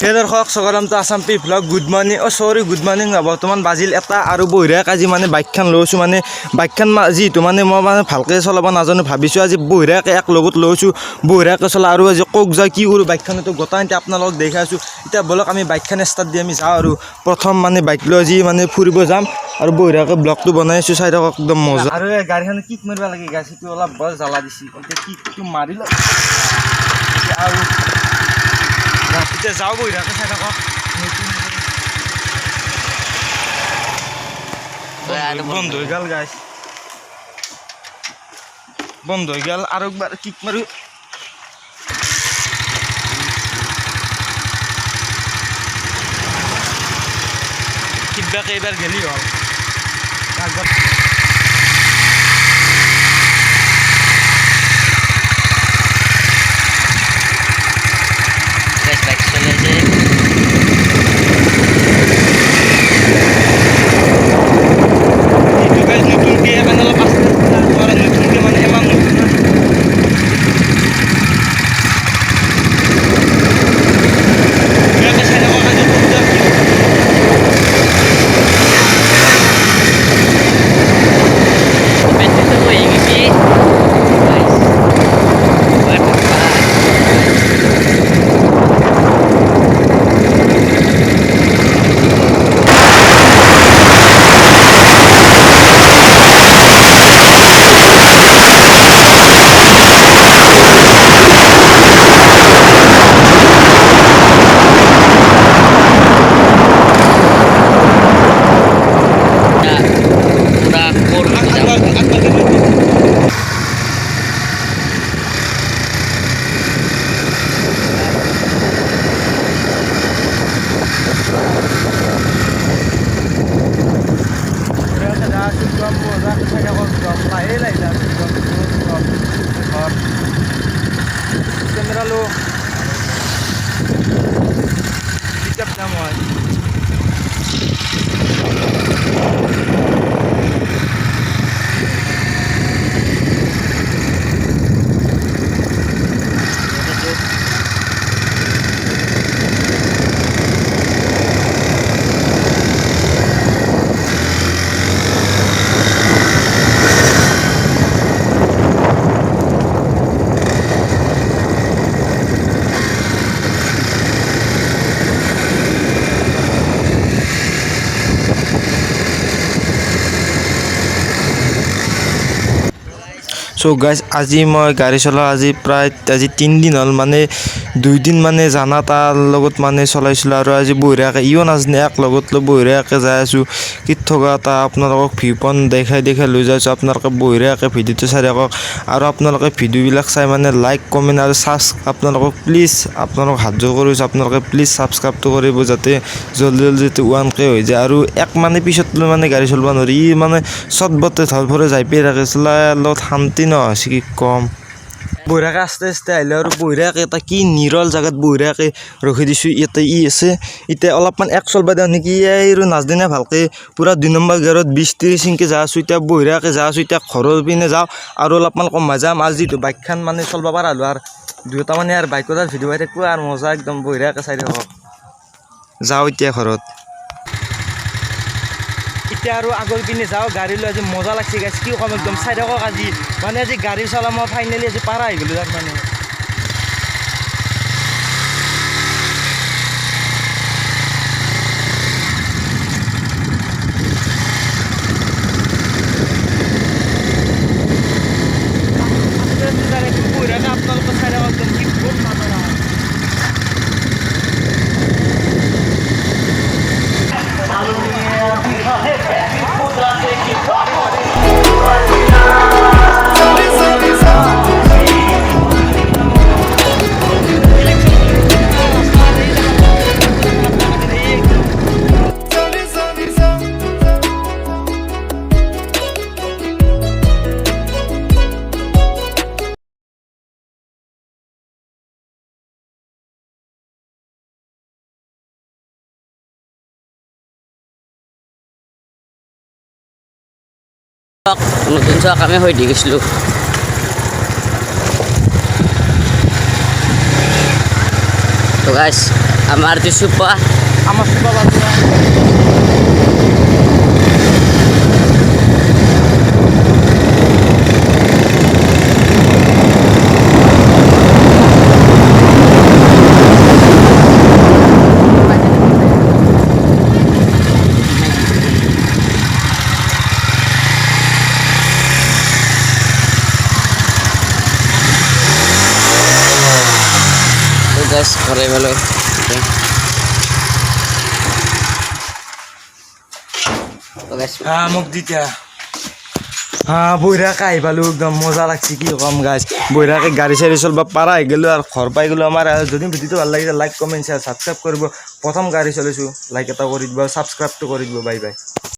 হে দৰ্শক স্বাগতমটো Assam P vlog good morning অ' চৰি good morning নহয় বৰ্তমান বাজিল এটা আৰু বহিৰাক আজি মানে বাইকখন লৈছোঁ। মানে বাইকখন যিহেতু মানে মই মানে ভালকৈ চলাব নাজানো, ভাবিছোঁ আজি বহিৰাকে এক লগত লৈছোঁ। বহিৰাকে চলা আৰু আজি ক'ক যায় কি কৰোঁ, বাইকখনতো গোটাই এতিয়া আপোনালোকক দেখাইছোঁ। এতিয়া ব'লক আমি বাইকখন ষ্টাৰ্ট দি আমি যাওঁ আৰু প্ৰথম মানে বাইক লৈ আজি মানে ফুৰিব যাম আৰু বহিৰাকে ব্লগটো বনাই আছোঁ চাই থাকক একদম মজা। আৰু গাড়ীখন কিক মাৰিব লাগে, গাড়ীটো অলপ বৰ জ্বালা দিছে। এতিয়া কিকটো মাৰি লওঁ আৰু এতিয়া যাওঁ বহিৰাকে চাই থাকক বন্ধ হৈ গ'ল গাইছ বন্ধ হৈ গ'ল আৰু একবাৰ কিক মাৰো কিবাকে এইবাৰ গেলি হ'ল আগত guys bike চলে যে এইটো গাইছ নতুনকৈ মানে অলপ আস্তে আস্তে আৰু নতুনকৈ মানে ইমান নতুন না। ইয়াতে চাই থাকক আজি ক'ত যাম কি বেটৰীটো হৈ গৈছে guys What the fuck? পুরা পুরা কোর আগ- যাব আগবাৰ- আগবাৰ গেলি। Berada kalau belum lahir lah dah sebelum belum belum so' guys আজি মই গাড়ী চলোৱা আজি প্ৰায় আজি তিনিদিন হ'ল মানে দুইদিন মানে জানা তাৰ লগত মানে চলাইছিলোঁ আৰু আজি বহিৰাকে, ইও নাজানে এক লগত লৈ বহিৰাকে যাই আছোঁ। কি থকা এটা আপোনালোকক ভিউ পইণ্ট দেখাই দেখাই লৈ যাই আছোঁ, আপোনালোকে বহিৰাকে ভিডিঅ'টো চাই থাকক। আৰু আপোনালোকে ভিডিঅ'বিলাক চাই মানে লাইক, কমেণ্ট আৰু চাৰ্চ আপোনালোকক প্লিজ, আপোনালোকক হাত জোৰ কৰিছোঁ আপোনালোকে প্লিজ ছাবস্ক্ৰাইবটো কৰিব যাতে জল্দি জল্দি যাতে ওৱান হৈ যায়। আৰু এক মানে পিছত মানে গাড়ী চলাব নোৱাৰি, ই মানে চট বটে ফৰে যাই পেলাই থাকে চলাই লগত শান্তি নহয় কি কম? বহিৰাকে আস্তে আস্তে আহিলে আৰু বহিৰাকে এটা কি নিৰল জেগাত বহিৰাকে ৰখি দিছোঁ, ইয়াতে ই আছে। এতিয়া অলপমান এক চলবা দিওঁ নেকি এই আৰু নাজদিনে ভালকৈ পূৰা দুই নম্বৰ গেৰত বিছ ত্ৰিছ ইনকে যা আছোঁ, এতিয়া বহিৰাকে যা আছোঁ, এতিয়া ঘৰৰ পিনে যাওঁ আৰু অলপমান কমাই যাম। আৰু যিটো বাইকখন মানে চলাব পৰা হ'লোঁ আৰু দুয়োটা মানে আৰু বাইকত আৰু ভিডিঅ' পাই থাকোঁ আৰু মজা একদম বহিৰাকে চাই থাকক যাওঁ এতিয়া ঘৰত। এতিয়া আৰু আগৰ পিনে যাওঁ, গাড়ী লৈ আজি মজা লাগছে গাইছ কি ক'ম একদম? চাই থাকক আজি। মানে আজি গাড়ী চলা মই ফাইনেলি আজি পাৰা আহি গ'লোঁ তাৰমানে নতুন চোৱা আমি হৈ দি গৈছিলোঁ তো গাইছ আমার যে সুপা আমার গাছ ঘরে ভালো মোক দিতা হ্যাঁ পালো, একদম মজা লাগছে, কি কম গাছ বৈরাকে গাড়ী চাড়ি চলবা হৈ গ'লো আৰু ঘৰ পাই গ'লো আমাৰ। যদি ভিডিঅ'টো ভালো লাগিছে লাইক কমেণ্ট শ্বেয়াৰ ছাবস্ক্ৰাইব কৰিব। প্ৰথম গাড়ী চলাইছোঁ লাইক এটা কৰি দিব ছাবস্ক্ৰাইবটো কৰি দিব বাই বাই